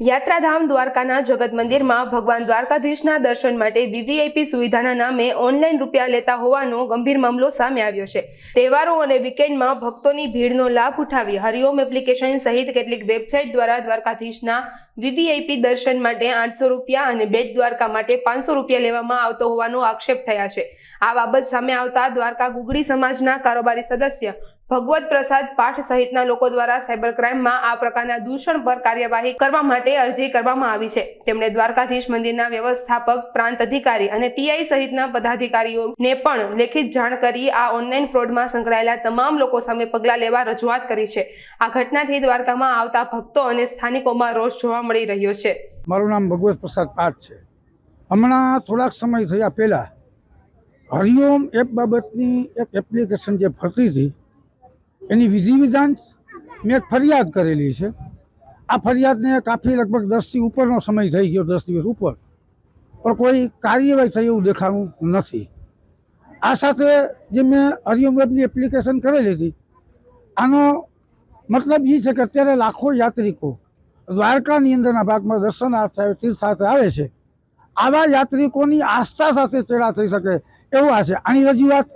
યાત્રાધામ દ્વારકાના જગત મંદિરમાં ભગવાન દ્વારકાધીશના દર્શન માટે વીવીઆઈપી સુવિધાના નામે ઓનલાઈન રૂપિયા લેતા હોવાનો ગંભીર મામલો સામે આવ્યો છે. તહેવારો અને વીકેન્ડમાં ભક્તોની ભીડનો લાભ ઉઠાવી હરિઓમ એપ્લિકેશન સહિત કેટલીક વેબસાઇટ દ્વારા દ્વારકાધીશના વીવીઆઈપી દર્શન માટે આઠસો રૂપિયા અને બેટ દ્વારકા માટે પાંચસો રૂપિયા લેવામાં આવતો હોવાનો આક્ષેપ થયા છે. આ બાબત સામે આવતા દ્વારકા ગુગળી સમાજના કારોબારી સદસ્ય ભગવત પ્રસાદ પાઠ સહિતના લોકો દ્વારા સાયબર ક્રાઇમમાં આ પ્રકારના દૂષણ પર કાર્યવાહી કરવા માટે અરજી કરવામાં આવી છે. તેમણે દ્વારકાધીશ મંદિરના વ્યવસ્થાપક, પ્રાંત અધિકારી અને પીઆઈ સહિતના પદાધિકારીઓને પણ લેખિત જાણ કરી આ ઓનલાઈન ફ્રોડમાં સંકળાયેલા તમામ લોકો સામે પગલાં લેવા રજૂઆત કરી છે. આ ઘટનાથી દ્વારકામાં આવતા ભક્તો અને સ્થાનિકોમાં રોષ જોવા મળી રહ્યો છે. મારું નામ ભગવત પ્રસાદ પાઠ છે. હમણાં થોડાક સમય થયા પહેલાં હરિઓમ એપ બાબતની એક એપ્લિકેશન જે ફરતી હતી એની વિધિ વિધાન મેં એક ફરિયાદ કરેલી છે. આ ફરિયાદને કાફી લગભગ દસથી ઉપરનો સમય થઈ ગયો, દસ દિવસ ઉપર. પણ કોઈ કાર્યવાહી થઈ એવું દેખાણું નથી. આ સાથે જે મેં હરિયમ વેબની એપ્લિકેશન કરેલી હતી, આનો મતલબ એ છે કે અત્યારે લાખો યાત્રિકો દ્વારકાની અંદરના ભાગમાં દર્શનાર્થે તીર્થાર્થે આવે છે. આવા યાત્રિકોની આસ્થા સાથે ચેડા થઈ શકે એવું આ છે. આની રજૂઆત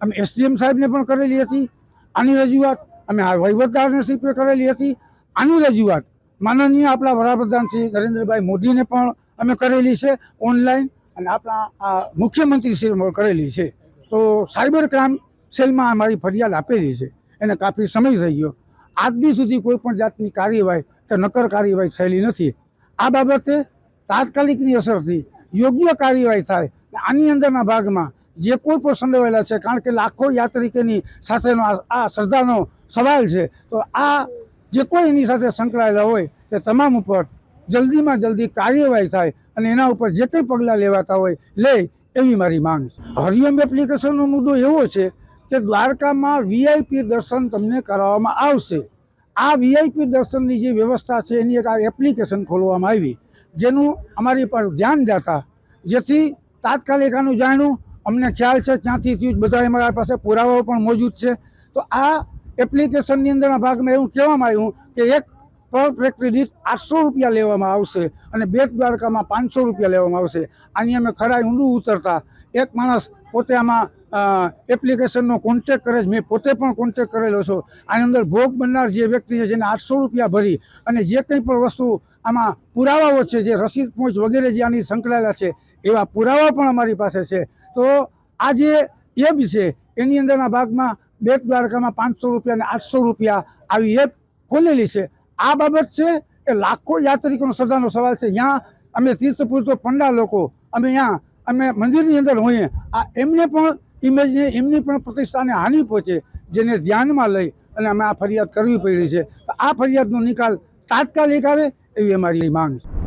અમે એસડીએમ સાહેબને પણ કરેલી હતી. આની રજૂઆત અમે આ વહીવટદારશ્રીપે કરેલી હતી. આની રજૂઆત માનનીય આપણા વડાપ્રધાન શ્રી નરેન્દ્રભાઈ મોદીને પણ અમે કરેલી છે ઓનલાઈન અને આપણા આ મુખ્યમંત્રીશ્રીને પણ કરેલી છે. તો સાયબર ક્રાઇમ સેલમાં અમારી ફરિયાદ આપેલી છે. એને કાફી સમય થઈ ગયો. આજની સુધી કોઈ પણ જાતની કાર્યવાહી કે નક્કર કાર્યવાહી થયેલી નથી. આ બાબતે તાત્કાલિકની અસરથી યોગ્ય કાર્યવાહી થાય આની અંદરના ભાગમાં જે કોઈ પણ સંડોવાયેલા છે, કારણ કે લાખો યાત્રિકોની સાથેનો આ- શ્રદ્ધાનો સવાલ છે, તો આ જે કોઈ એની સાથે સંકળાયેલા હોય, તે તમામ ઉપર જલ્દીમાં જલ્દી કાર્યવાહી થાય અને એના ઉપર જે કંઈ પગલાં લેવાતા હોય, લે એવી મારી માંગ છે. હરિયમ એપ્લિકેશનનો મુદ્દો એવો છે કે દ્વારકામાં વીઆઈપી દર્શન તમને કરાવવામાં આવશે. આ વીઆઈપી દર્શનની જે વ્યવસ્થા છે, એની એક આ એપ્લિકેશન ખોલવામાં આવી, જેનું અમારી પર ધ્યાન જતા, જેથી તાત્કાલિક આનું જાણ્યું અમને ખ્યાલ છે ક્યાંથી થયું બધા અમારા પાસે પુરાવાઓ પણ મોજૂદ છે. તો આ એપ્લિકેશનની અંદરના ભાગમાં એવું કહેવામાં આવ્યું કે એક પર વ્યક્તિ દીઠ આઠસો રૂપિયા લેવામાં આવશે અને બેટ દ્વારકામાં પાંચસો રૂપિયા લેવામાં આવશે. આની અમે ખરાઈ ઊંડું ઉતરતા. એક માણસ પોતે આમાં એપ્લિકેશનનો કોન્ટેક કરે છે. મેં પોતે પણ કોન્ટેક કરેલો છું. આની અંદર ભોગ બનનાર જે વ્યક્તિ છે, જેને આઠસો રૂપિયા ભરી અને જે કંઈ પણ વસ્તુ આમાં પુરાવાઓ છે, જે રસીદ પહોંચ વગેરે જે આની સંકળાયેલા છે, એવા પુરાવા પણ અમારી પાસે છે. તો આ જે એપ છે, એની અંદરના ભાગમાં બેટ દ્વારકામાં પાંચસો રૂપિયા અને આઠસો રૂપિયા આવી એપ ખોલેલી છે. આ બાબત છે એ લાખો યાત્રિકોનો શ્રદ્ધાનો સવાલ છે. ત્યાં અમે તીર્થપુર પંડા લોકો, અમે ત્યાં અમે મંદિરની અંદર હોઈએ. આ એમને પણ ઇમેજને એમની પણ પ્રતિષ્ઠાને હાનિ પહોંચે જેને ધ્યાનમાં લઈ અને અમે આ ફરિયાદ કરવી પડી છે. આ ફરિયાદનો નિકાલ તાત્કાલિક આવે એવી અમારી માંગ છે.